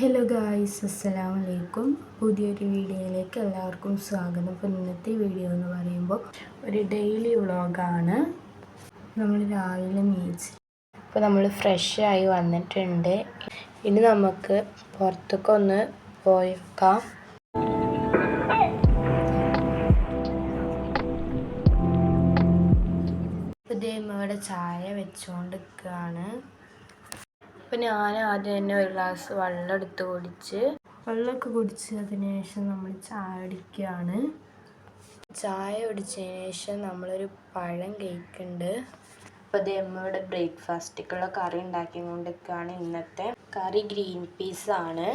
Guys അസ്സലാമു വലൈക്കും പുതിയൊരു വീഡിയോയിലേക്ക് എല്ലാവർക്കും സ്വാഗതം. അപ്പോൾ ഇന്നത്തെ വീഡിയോ എന്ന് പറയുമ്പോൾ ഒരു ഡെയിലി വ്ളോഗാണ് നമ്മൾ രാവിലെ മീൻസ് അപ്പോൾ നമ്മൾ ഫ്രഷ് ആയി വന്നിട്ടുണ്ട്. ഇനി നമുക്ക് പുറത്തേക്കൊന്ന് പോയേക്കാം. ഇതേ ഇവിടെ ചായ വെച്ചുകൊണ്ട് നിൽക്കുകയാണ് അപ്പം ഞാൻ ആദ്യം തന്നെ ഒരു ഗ്ലാസ് വെള്ളം എടുത്ത് കുടിച്ച് വെള്ളമൊക്കെ കുടിച്ച് അതിന് ശേഷം നമ്മൾ ചായ കുടിക്കുകയാണ്. ചായ കുടിച്ചതിന് ശേഷം നമ്മളൊരു പഴം കേക്കുണ്ട്. അപ്പോൾ ഇത് അമ്മയുടെ ബ്രേക്ക്ഫാസ്റ്റിക്കുള്ള കറി ഉണ്ടാക്കിക്കൊണ്ടിരിക്കുകയാണ് ഇന്നത്തെ. കറി ഗ്രീൻ പീസ് ആണ്.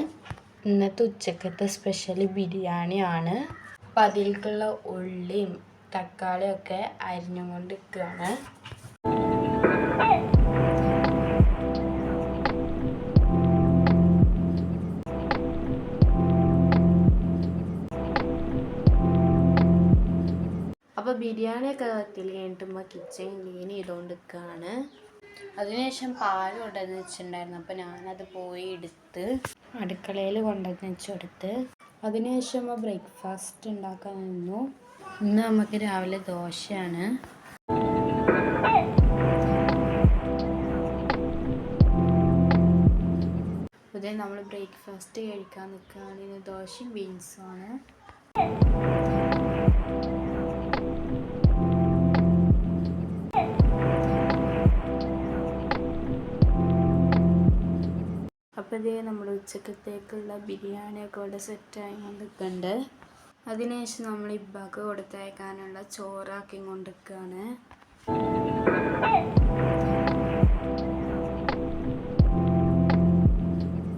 ഇന്നത്തെ ഉച്ചക്കത്തെ സ്പെഷ്യൽ ബിരിയാണിയാണ് അപ്പം അതിലേക്കുള്ള ഉള്ളിയും തക്കാളിയൊക്കെ അരിഞ്ഞുകൊണ്ടിരിക്കുകയാണ്. അപ്പോൾ ബിരിയാണിയൊക്കെ വെക്കൽ കഴിഞ്ഞിട്ടുമ്പോൾ കിച്ചൺ ക്ലീൻ ചെയ്തുകൊണ്ടിരിക്കുകയാണ് അതിനുശേഷം പാൽ കൊണ്ടുവന്ന് വെച്ചിട്ടുണ്ടായിരുന്നു. അപ്പോൾ ഞാനത് പോയി എടുത്ത് അടുക്കളയിൽ കൊണ്ടുവന്ന് വെച്ച് കൊടുത്ത്. അതിനുശേഷം ബ്രേക്ക്ഫാസ്റ്റ് ഉണ്ടാക്കാൻ നിന്നു. ഇന്ന് നമുക്ക് രാവിലെ ദോശയാണ്. ഇതേ നമ്മൾ ബ്രേക്ക്ഫാസ്റ്റ് കഴിക്കാൻ നിൽക്കുകയാണെങ്കിൽ ദോശയും ബീൻസും അപ്പോൾ ഇതേ നമ്മുടെ ഉച്ചക്കത്തേക്കുള്ള ബിരിയാണിയൊക്കെ ഇവിടെ സെറ്റായി കൊണ്ടിരിക്കുന്നുണ്ട് അതിനുശേഷം നമ്മൾ ഇബ്ബാക്ക് കൊടുത്തയക്കാനുള്ള ചോറാക്കി കൊണ്ടിരിക്കുകയാണ്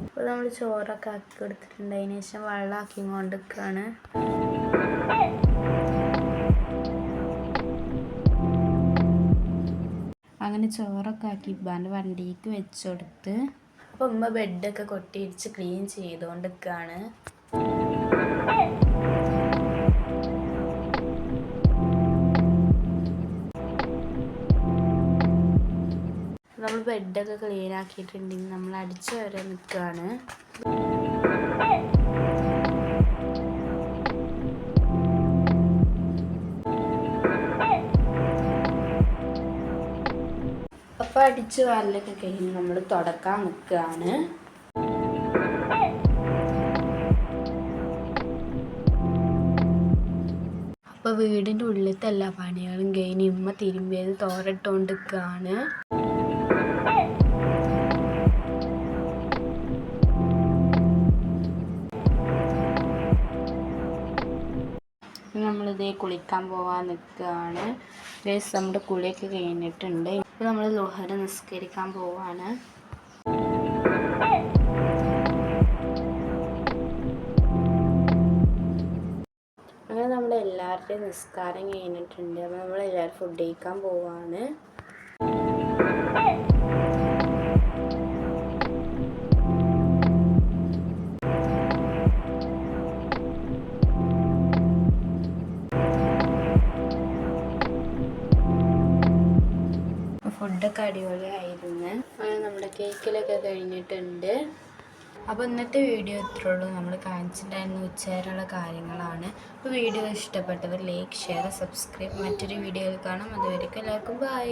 അപ്പോൾ നമ്മൾ ചോറൊക്കെ ആക്കി കൊടുത്തിട്ടുണ്ട്. അതിന് ശേഷം വെള്ളമാക്കി കൊണ്ടിരിക്കുകയാണ് അങ്ങനെ ചോറൊക്കെ ആക്കി ഇബ്ബാന്റെ വണ്ടിക്ക് വെച്ചു കൊടുത്ത് അപ്പോൾ ഉമ്മ ബെഡൊക്കെ കൊട്ടിയിടിച്ച് ക്ലീൻ ചെയ്തോണ്ടിരിക്കാണ് നമ്മൾ ബെഡൊക്കെ ക്ലീൻ ആക്കിയിട്ടുണ്ടെങ്കിൽ നമ്മൾ അടിച്ചു വരെ നിൽക്കുകയാണ് അപ്പോൾ അടിച്ചു വാരലൊക്കെ കഴിഞ്ഞ് നമ്മൾ തുടക്കാൻ നിൽക്കുകയാണ് അപ്പോൾ വീടിന്റെ ഉള്ളിലത്തെ എല്ലാ പണികളും കഴിഞ്ഞ് ഇമ്മ തിരുമ്പിയത് തോരട്ടുകൊണ്ട് നമ്മളിതേ കുളിക്കാൻ പോകാൻ നിൽക്കുകയാണ്. ഗൈസ് നമ്മുടെ കുളിയൊക്കെ കഴിഞ്ഞിട്ടുണ്ട്. ഇപ്പോൾ നമ്മൾ ലോഹര നിസ്കരിക്കാൻ പോവാണ്. അങ്ങനെ നമ്മുടെ എല്ലാവരുടെയും നിസ്കാരം കഴിഞ്ഞിട്ടുണ്ട്. അപ്പോൾ നമ്മൾ എല്ലാവരും ഫുഡ് കഴിക്കാൻ പോവാണ്. ഫുഡൊക്കെ അടിപൊളിയായിരുന്നു. അങ്ങനെ നമ്മുടെ കേക്കിലൊക്കെ കഴിഞ്ഞിട്ടുണ്ട്. അപ്പോൾ ഇന്നത്തെ വീഡിയോ ഇത്രേ ഉള്ളൂ. നമ്മൾ കാണിച്ചിട്ടുണ്ടായിരുന്ന ഉച്ചവരെയുള്ള കാര്യങ്ങളാണ്. അപ്പോൾ വീഡിയോ ഇഷ്ടപ്പെട്ടവർ ലൈക്ക് ഷെയർ സബ്സ്ക്രൈബ്. മറ്റൊരു വീഡിയോയിൽ കാണാം. അതുവരെയൊക്കെ എല്ലാവർക്കും ബൈ.